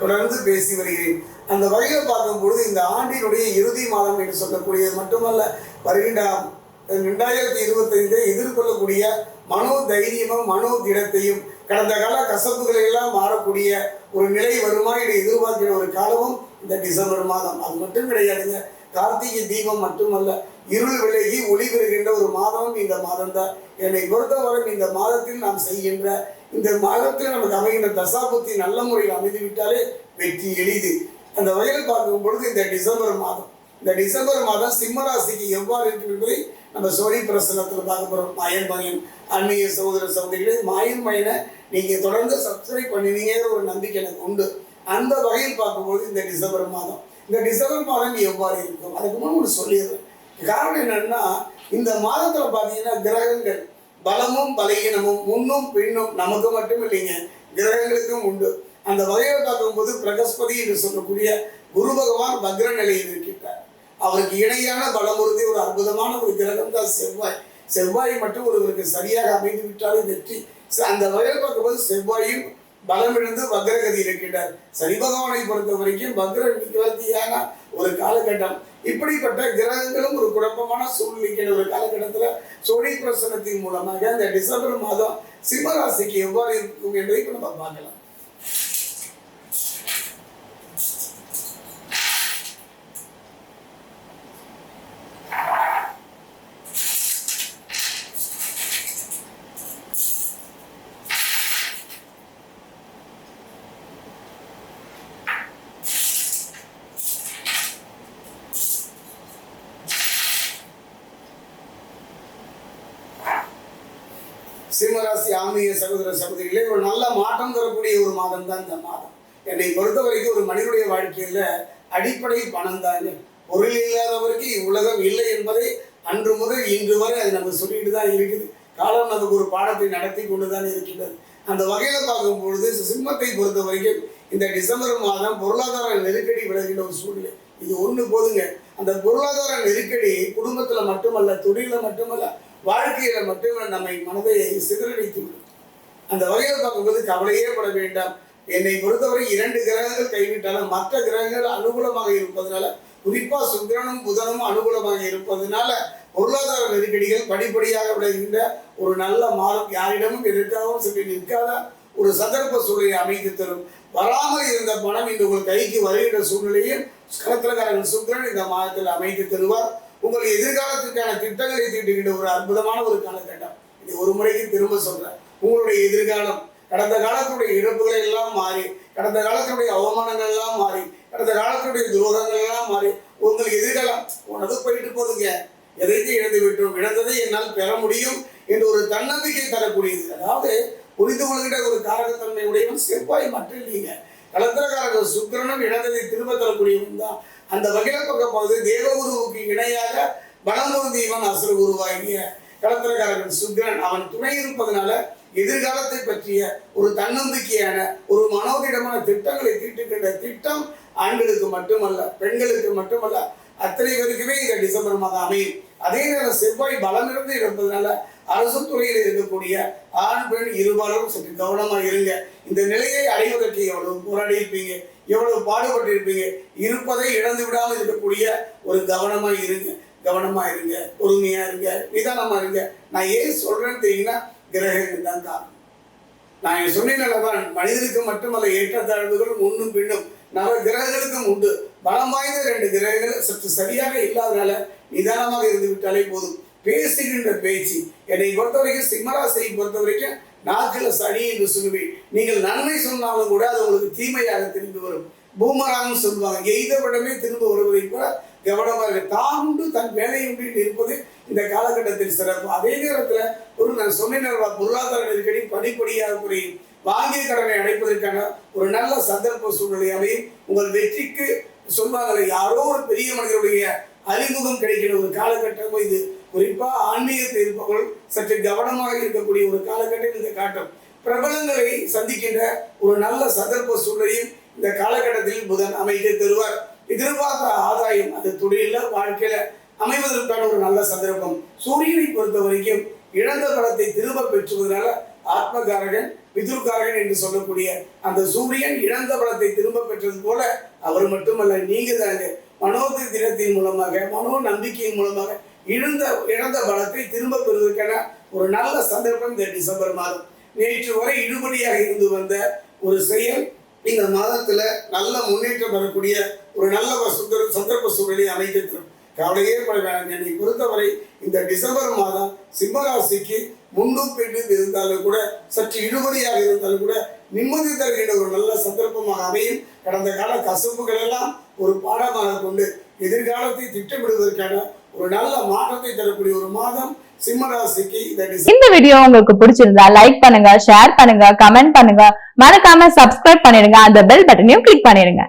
தொடர்ந்து பேசி வருகிறேன். அந்த வகையில் பார்க்கும்பொழுது இந்த ஆண்டினுடைய இறுதி மாதம் என்று சொல்லக்கூடியது மட்டுமல்ல வருகின்ற ரெண்டாயிரத்தி இருபத்தைந்தை எதிர்கொள்ளக்கூடிய மனோ தைரியமும் மனோ திடத்தையும் கடந்த கால கசப்புகளை எல்லாம் மாறக்கூடிய ஒரு நிலை வருமா என்று எதிர்பார்க்கிற ஒரு காலமும் இந்த டிசம்பர் மாதம். அது மட்டும் கிடையாதுங்க. கார்த்திகை தீபம் மட்டுமல்ல இருள் விலகி ஒளி பெறுகின்ற ஒரு மாதமும் இந்த மாதம் தான் என்னை பொறுத்தவரை இந்த மாதத்தில் நாம் செய்கின்ற இந்த மாதத்தில் நமக்கு அமைகின்ற தசாபுத்தி நல்ல முறையில் அமைந்து விட்டாலே வெற்றி எளிது. அந்த வகையில் பார்க்கும் பொழுது இந்த டிசம்பர் மாதம் இந்த டிசம்பர் மாதம் சிம்மராசிக்கு எவ்வாறு இருக்கும் என்பதை நம்ம சோழி பிரசனத்தில் பார்க்க போகிறோம் மாயன் மகன் ஆன்மீக சகோதர சகோதரிகளே மாயன் மயனை நீங்கள் தொடர்ந்து சப்ஸ்கிரைப் பண்ணினீங்கிற ஒரு நம்பிக்கை எனக்கு உண்டு. அந்த வகையில் பார்க்கும்போது இந்த டிசம்பர் மாதம் இந்த டிசம்பர் மாதம் எவ்வாறு இருக்கும்? அதுக்கு முன் ஒன்று சொல்லிடுறேன். காரணம் என்னன்னா இந்த மாதத்தில் பார்த்தீங்கன்னா கிரகங்கள் பலமும் பலகீனமும் முன்னும் பின்னும் நமக்கு மட்டும் இல்லைங்க கிரகங்களுக்கும் உண்டு. அந்த வகையில் பார்க்கும்போது பிரகஸ்பதி என்று சொல்லக்கூடிய குரு பகவான் வக்ர நிலையில் இருக்கின்றார் அவருக்கு இணையான பலமுறுதி ஒரு அற்புதமான ஒரு கிரகம் தான் செவ்வாய். செவ்வாய் மட்டும் ஒருவருக்கு சரியாக அமைந்து விட்டாலே வெற்றி. ச- அந்த வகையில் பார்க்கும்போது செவ்வாயும் பலமிழந்து வக்ரகதி இருக்கின்றார். சனி பகவானை பொறுத்த வரைக்கும் வக்ர நிவர்த்தியான ஒரு காலகட்டம். இப்படிப்பட்ட கிரகங்களும் ஒரு குழப்பமான சூழ்நிலைக்கிற ஒரு காலகட்டத்தில் சோழி பிரசனத்தின் மூலமாக இந்த டிசம்பர் மாதம் சிம்மராசிக்கு எவ்வாறு இருக்கும் என்பதை நம்ம பார்க்கலாம். சிம்மராசி ஆன்மீக சகோதர சகோதரிகளே ஒரு நல்ல மாற்றம் தரக்கூடிய ஒரு மாதம் தான் இந்த மாதம். என்னை பொறுத்த வரைக்கும் ஒரு மனிதனுடைய வாழ்க்கையில் அடிப்படை பணம் தாங்க பொருள் இல்லாதவருக்கு இவ்வுலகம் இல்லை என்பதை அன்று முதல் இன்று வரை அது நம்ம சொல்லிட்டு தான் இருக்குது. காலம் நமக்கு ஒரு பாடத்தை நடத்தி கொண்டு தான் இருக்கின்றது. அந்த வகையில் பார்க்கும் பொழுது சிம்மத்தை பொறுத்த வரைக்கும் இந்த டிசம்பர் மாதம் பொருளாதார நெருக்கடி விளைகின்ற ஒரு சூழ்நிலை. இது ஒன்று போதுங்க. அந்த பொருளாதார நெருக்கடி குடும்பத்தில் மட்டுமல்ல தொழிலில் மட்டுமல்ல வாழ்க்கையில் மட்டுமல்ல நம்மை மனதை சிதறடித்து அந்த வகையில் பார்க்கும்போது கவலையே பட வேண்டாம். என்னை பொறுத்தவரை இரண்டு கிரகங்கள் கைவிட்டாலும் மற்ற கிரகங்கள் அனுகூலமாக இருப்பதனால குறிப்பாக சுக்கிரனும் புதனும் அனுகூலமாக இருப்பதனால பொருளாதார நெருக்கடிகள் படிப்படியாக விளைகின்ற ஒரு நல்ல மாதம் யாரிடமும் எதிர்க்காகவும் சென்று நிற்காத ஒரு சந்தர்ப்ப சூழலை அமைத்து தரும். வராமல் இருந்த பணம் இன்று உங்கள் கைக்கு வருகின்ற சூழ்நிலையில் கலத்திரக்காரர்கள் சுக்கிரன் இந்த மாதத்தில் அமைத்து தருவார். உங்கள் எதிர்காலத்திற்கான திட்டங்களை தீட்டுகின்ற ஒரு அற்புதமான ஒரு காலகட்டம். இது ஒரு முறைக்கு திரும்ப சொல்றேன். உங்களுடைய எதிர்காலம் கடந்த காலத்துடைய இழப்புகள் எல்லாம் மாறி கடந்த காலத்தினுடைய அவமானங்கள் எல்லாம் மாறி கடந்த காலத்துடைய துரோகங்கள் எல்லாம் மாறி உங்கள் எதிர்காலம் உனது போயிட்டு போதுங்க. எதைத்து இழந்து விட்டோம்? இழந்ததை என்னால் பெற முடியும் என்று ஒரு தன்னம்பிக்கை தரக்கூடியது. அதாவது புரிந்து கொள்கின்ற ஒரு காரகத்தன்மை உடையவன் செவ்வாய் மட்டும் இல்லைங்க. கலத்திரக்காரர்கள் சுக்கரனும் இழந்ததை திரும்ப தரக்கூடியவன் தான். அந்த வகையில் பார்க்க போது தேவகுருவுக்கு இணையாக பலமுருதீவன் அசுர குருவாகிய கலத்திரக்காரன் சுக்ரன் அவன் துணை இருப்பதனால எதிர்காலத்தை பற்றிய ஒரு தன்னம்பிக்கையான ஒரு மனோதிடமான திட்டங்களை தீட்டுகின்ற திட்டம் ஆண்களுக்கு மட்டுமல்ல பெண்களுக்கு மட்டுமல்ல அத்தனை பேருக்குமே இந்த டிசம்பர் மாதம் அமையும். அதே நேரம் செவ்வாய் பலமிருந்து இருப்பதனால அரசு துறையில் இருக்கக்கூடிய ஆண் பெண் இருபாலரும் சற்று கவனமாக இருங்க. இந்த நிலையை அடைவதற்கு எவ்வளவு போராடி இருப்பீங்க? எவ்வளவு பாடுபட்டு இருப்பீங்க இருப்பதை இழந்து விடாமல் இருக்கக்கூடிய ஒரு கவனமா இருங்க கவனமா இருங்க பொறுமையா இருங்க நிதானமா இருங்க. நான் ஏன் சொல்றேன்னு தெரியுங்கன்னா கிரகங்கள் தான் காரணம். நான் சொன்னேன் மனிதனுக்கு மட்டுமல்ல ஏற்றத்தாழ்வுகள் முன்னும் பின்னும் நவ கிரகங்களுக்கும் உண்டு. பலம் வாய்ந்த ரெண்டு கிரகங்கள் சற்று சரியாக இல்லாதனால நிதானமாக இருந்து விட்டாலே போதும். பேசுகின்ற பேச்சு என்னை பொறுத்த வரைக்கும் சிம்மராசியை பொறுத்த வரைக்கும் நாக்கில் சனி என்று சொல்லுவேன். நீங்கள் நன்மை சொன்னாலும் கூட அது உங்களுக்கு தீமையாக திரும்பி வரும். பூமராங்னு சொல்லுவாங்க எய்தவிடமே திரும்ப வருவதை கூட கவனமாக இருக்கு தான் உண்டு தன் வேலையை உண்டு இருப்பது இந்த காலகட்டத்தில் சிறப்பு. அதே நேரத்தில் ஒரு நான் சொன்னேன் பொருளாதார நெருக்கடி படிப்படியாக குறையும். வாங்கிய கடனை அடைப்பதற்கான ஒரு நல்ல சந்தர்ப்ப சூழ்நிலை அமையும். உங்கள் வெற்றிக்கு சொல்வாங்க யாரோ ஒரு பெரிய மனிதருடைய அறிமுகம் கிடைக்கிற ஒரு காலகட்டம் இது. குறிப்பா ஆன்மீகத்தில் இருப்பவர்கள் சற்று கவனமாக இருக்கக்கூடிய ஒரு காலகட்டம் இந்த காட்டம். பிரபலங்களை சந்திக்கின்ற ஒரு நல்ல சந்தர்ப்ப சூழலையும் இந்த காலகட்டத்தில் புதன் அமைக்க தருவார். எதிர்பார்த்த ஆதாயம் அது தொழில வாழ்க்கையில அமைவதற்கான ஒரு நல்ல சந்தர்ப்பம். சூரியனை பொறுத்த வரைக்கும் இழந்த பலத்தை திரும்ப பெற்றுவதனால ஆத்மகாரகன் பிதுர்காரகன் என்று சொல்லக்கூடிய அந்த சூரியன் இழந்த பலத்தை திரும்ப பெற்றது போல அவர் மட்டுமல்ல நீங்க தாங்க மனோதிரத்தின் மூலமாக மனோ நம்பிக்கையின் மூலமாக இழந்த இழந்த பலத்தை திரும்ப பெறுவதற்கான ஒரு நல்ல சந்தர்ப்பம் இந்த டிசம்பர் மாதம். நேற்று வரை இடுபடியாக இருந்து வந்த ஒரு செயல் இந்த மாதத்துல நல்ல முன்னேற்றம் பெறக்கூடிய ஒரு நல்ல ஒரு சுந்தர சந்தர்ப்ப சூழலை அமைந்திருக்கிறோம் கவலையே பட வேண்டாம் என்னை பொறுத்தவரை இந்த டிசம்பர் மாதம் சிம்மராசிக்கு முன்னும் பின்னும் இருந்தாலும் கூட சற்று இழுபறியாக இருந்தாலும் கூட நிம்மதி தருகின்ற ஒரு நல்ல சந்தர்ப்பமாக அமையும். கடந்த கால கசப்புகள் எல்லாம் ஒரு பாடமாக கொண்டு எதிர்காலத்தை திட்டமிடுவதற்கான ஒரு நல்ல மாற்றத்தை தரக்கூடிய ஒரு மாதம் சிம்மராசிக்கு இந்த இந்த வீடியோ உங்களுக்கு பிடிச்சிருந்தா லைக் பண்ணுங்க ஷேர் பண்ணுங்க கமெண்ட் பண்ணுங்க. மறக்காம சப்ஸ்கிரைப் பண்ணிடுங்க. அந்த பெல் பட்டனையும் கிளிக் பண்ணிடுங்க.